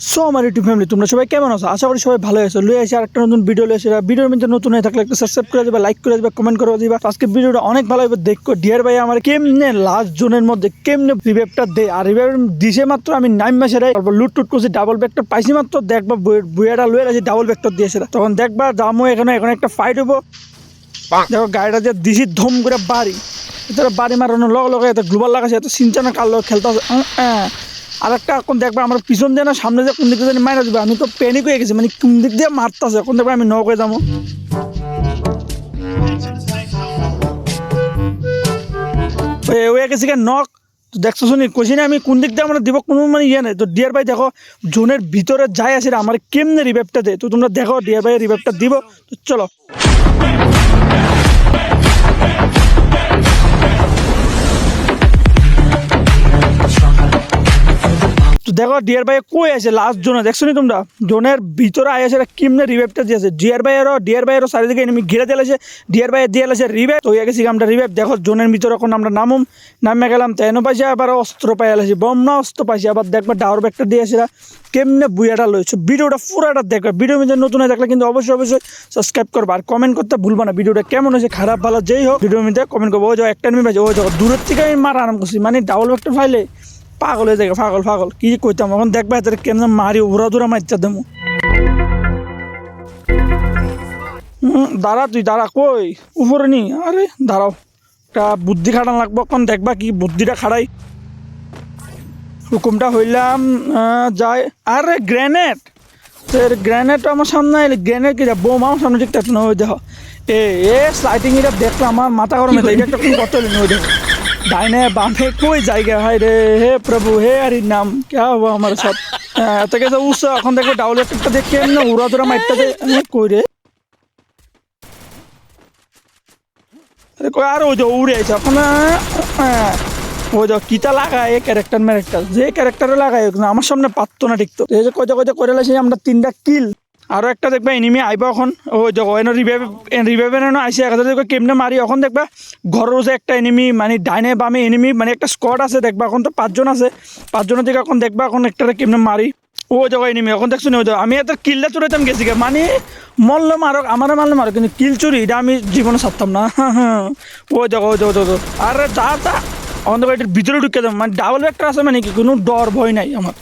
So আমার YouTube family তোমরা সবাই কেমন আছো? আশা করি সবাই ভালো আছো। লয়ে আসে আরেকটা নতুন ভিডিও লয়ে আসে। ভিডিওর মধ্যে নতুন হয়ে থাকলে একটা সাবস্ক্রাইব করে দেবে লাইক করে দেবে কমেন্ট করে দিবা। আজকে ভিডিওটা অনেক ভালো হবে দেখো ডিয়ার ভাই আমার কেমনে লাস্ট জোনের মধ্যে কেমনে রিভেপটা দে আর রিভেপ দিছে মাত্র আমি নাইম মাসে তারপর লুট টুট করছি ডাবল ব্যাগটা পাইছি মাত্র। দেখবা বুয়াটা লয়ে আছে ডাবল ব্যাগটা দিয়েছে তখন দেখবা দামও এখানে এখন একটা ফাইট হব দেখো গাড়িটা যে দিছি ধম করে বাড়ি। এটা বাড়ি মারানোর লগে লগে এত গ্লোবাল লাগাছে এত সিনচানা কাল খেলতে আর একটা এখন দেখবা আমার পিছন দিয়ে না, সামনে দিয়ে কোন দিক দিয়ে মারা দেবে। আমি তো প্যানিক হয়ে গেছি মানে কোন দিক দিয়ে মারতেছে এখন দেখবা আমি নক হয়ে যাব। হয়ে গেছি নক তো দেখছ শুনি, কইছি না আমি কোন দিক দিয়ে আমরা দিব, কোনো মানে ইয়ে নেই। তো ডিয়ার ভাই দেখো, জোনের ভিতরে যাই আছে আমার কেমনে রিভাইভটা দে? তো তোমরা দেখো ডিয়ার ভাই রিভাইভটা দিব। তো চলো। দেখো ডিয়ার ভাই কই আছে? লাস্ট জোনে, দেখছ নি তোমরা? জোনের ভিতরে আয় আছে কেমনে রিভাইভটা দিয়েছে? ডিয়ার ভাইয়েরও ডিয়ার ভাইয়েরও চারিদিকে এনিমি ঘিরে দিয়েছে ডিয়ার ভাইয়ের দিয়ে আছে রিভাইভ তো গেছি আমরা রিভাইভ দেখো, জোনের ভিতরে এখন আমরা নামুম। নামে গেলাম তেনও পাইছি আবার অস্ত্র পাই আলাইছি বম না, অস্ত্র পাইছি। আবার দেখবা ডাওয়ার ব্যাগটা দিয়েছে কেমনে বুয়াটা লইছো। ভিডিওটা পুরাটা দেখবে। ভিডিও মধ্যে নতুন হয়ে থাকলে কিন্তু অবশ্যই অবশ্যই সাবস্ক্রাইব করবা। আর কমেন্ট করতে ভুলবা না। ভিডিওটা কেমন হয়েছে, খারাপ, ভালো, যেই হোক ভিডিওর মধ্যে কমেন্ট করব। ও যাও একটা নিমি পাইছে ওই যাও দূরের থেকে আমি মারা আরাম করছি। মানে ডাবল ব্যাগটা ফাইলে পাগল হয়ে যায় পাগল পাগল। কি কইতাম এখন? দেখবা এদের কেমন মারি উড়া দুরা মারচা দেবো হুম, দাঁড়া তুই দাঁড়া কই? উপরে নি। আরে দাঁড়াও। একটা বুদ্ধি খাটান লাগবো এখন দেখবা কি বুদ্ধিটা খাড়াই। হুকুমটা হইলাম যাই। আরে গ্রেনেড! তোর গ্রেনেড আমার সামনে এলে গ্রেনেড কি বোম আমার সামনে ঠিক না ওই দেখো। এ এ স্লাইটিং এটা দেখলাম আমার মাথা গরম যায়। এটা একটা কোন কত হলো ওই দেখো। ডাইনে বামে কই জায়গা? হায় রে হে প্রভু হে হরি নাম কে হব আমার সব এত কিছু উৎস এখন দেখব ডাউল একটা দেখে কেমনে উড়া দুরা মাইটটা কই রে? আরে আর ওই যে উড়ে আছে এখন আহ, ওই যে কিতা লাগায় ক্যারেক্টার ম্যারেক্টার যে ক্যারেক্টারে লাগায় আমার সামনে পারতো না ঠিক তো। এই যে কয়টা কয়টা করে লাইছি আমরা তিনটা কিল আরও একটা দেখবা এনিমি আইব এখন। ওই দেখো এনে রিভাইভ রিভাইভের এনে আইসে এক দেখবে কেমনে মারি এখন দেখবা ঘরের যে একটা এনিমি মানে ডাইনে বামে এনিমি মানে একটা স্কোয়াড আছে দেখবা এখন তো পাঁচজন আছে। পাঁচজনের দিকে এখন দেখবা এখন একটা কেমনে মারি ও জায়গায় এনিমি এখন দেখছ না দেখো, আমি এত কিল্লা চুরাইতাম গেছি। মানে মল্ল মারক আমার মারলে মারক কিন্তু কিল চুরি এটা আমি জীবনে ছাড়তাম না। ওই দেখো ওই দেখো দেখো। আরে যা তা বাড়ির ভিতরে ঢুকে দেবো মানে ডাবল একটা আছে মানে কি কোনো ডর ভয় নাই আমার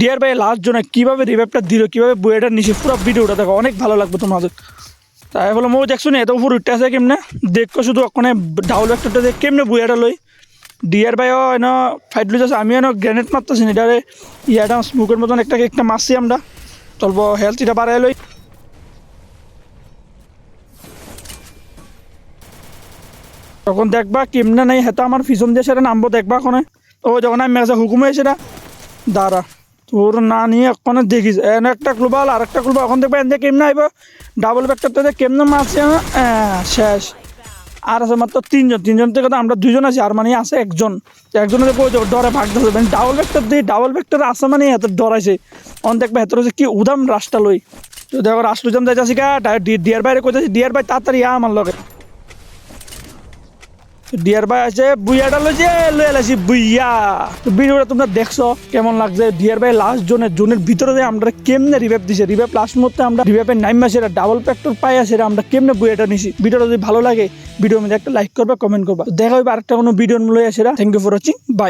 ডিয়ার ভাই লাস্ট জনে কীভাবে রিভাইভটা দিল, কীভাবে বইয়েটা নিচে পুরো ভিডিওটা দেখো, অনেক ভালো লাগবে তোমাদের। তাই বলে মই দেখছ না, এত উপর উঠতে আছে কেমনে? দেখো শুধু ওখানে ডাউল একটা দেখ কেমনে বইয়াটা লই? ডিয়ার ভাইও এন ফাইট লই যাচ্ছে আমি এন গ্রেনেড মারতেছি না, এটারে ইয়াটা স্মোকের মতন একটা একটা মারছি আমরা। চলবো হেলথ এটা বাড়াই লই। তখন দেখবা কেমনে নাই, হেতা আমার পিছন দিয়ে সেটা নামবো, দেখবা ওখানে। ও, যখন আমি হুকুম হয়েছে না। দাঁড়া। তোর না নিয়ে ওখানে দেখিস। এন একটা গ্লোবাল আর একটা গ্লোবাল এখন দেখবা এনে কেমনে আইব? ডাবল ব্যাগটা তো কেমনে মারছে শেষ। আর আছে মাত্র তিনজন। তিনজন থেকে তো আমরা দুজন আছি, আর মানে আছে একজন। তো একজনে দেখব ওই ডরে ভাগতেছে মানে ডাবল ব্যাগটা দিয়ে ডাবল ব্যাগটার আছে মানে এত ডরাইছে। অন দেখবা এত হচ্ছে কি উদাম রাস্তা লই। তো দেখো, রাস্তা উদাম যাইতেছি কা ডিয়ার বাইরে কোথায় ডিয়ার বাই তাড়াতাড়ি আমার লগে। ডিয়ার ভাই আছে, বুইয়াটা যে লয়ে এলাছি বুইয়া। ভিডিওটা তোমরা দেখছ, কেমন লাগছে? ডিয়ার ভাই লাস্ট জোনের জোনের ভিতরে যে আমরা কেমনে রিভাইভ দিছে রিভাইভ লাস্ট মুহূর্তে আমরা রিভাইভের নাইম মাসে ডাবল প্যাক্টর পাই আছে আমরা কেমনে বুইয়াটা নিছি? ভিডিওটা যদি ভালো লাগে, ভিডিওর মধ্যে একটা লাইক করবে কমেন্ট করবা। দেখা হবে আরেকটা কোনো ভিডিও মূল্য আসে thank you for watching bye